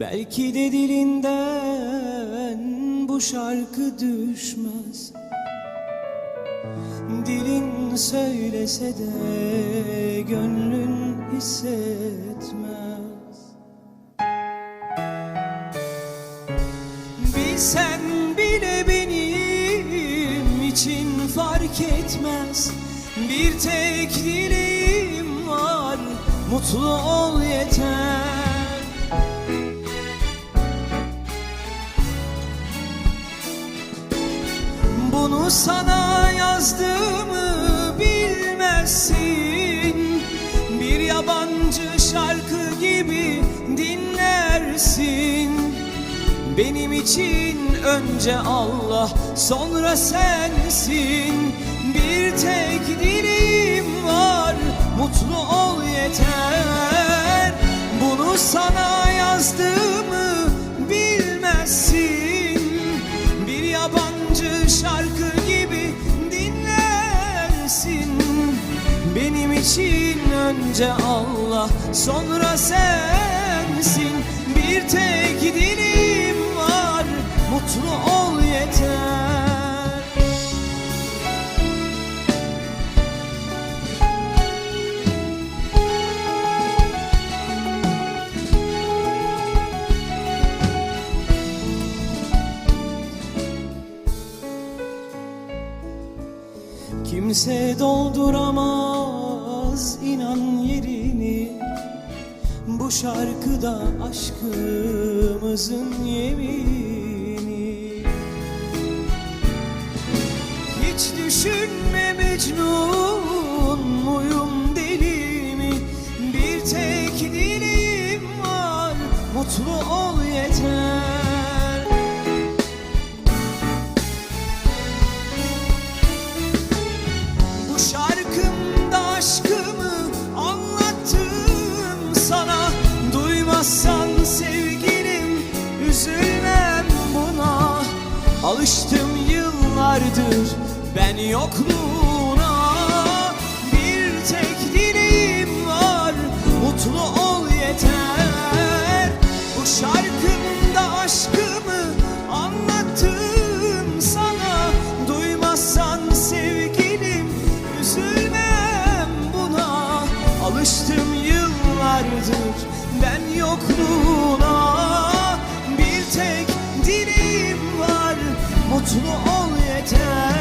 Belki de dilinden bu şarkı düşmez. Dilin söylese de gönlün hissetmez. Bilsen bile benim için fark etmez. Bir tek dileğim var. Mutlu ol yeter Bunu sana yazdığımı bilmezsin. Bir yabancı şarkı gibi dinlersin. Benim için önce Allah sonra sensin. Bir tek dileğim var mutlu ol yeter. Bunu sana yazdığımı önce Allah sonra sensin. Bir tek dileğim var mutlu ol yeter. Kimse dolduramaz inan yerini Bu şarkıda aşkımızın yemini. Hiç düşünme Mecnun muyum deli mi? Bir tek dileğim var mutlu ol yeter Duymazsan sevgilim üzülmem buna. Alıştım yıllardır ben yokluğuna. Bir tek dileğim var mutlu ben yokluğuna Bir tek dileğim var. Mutlu ol yeter.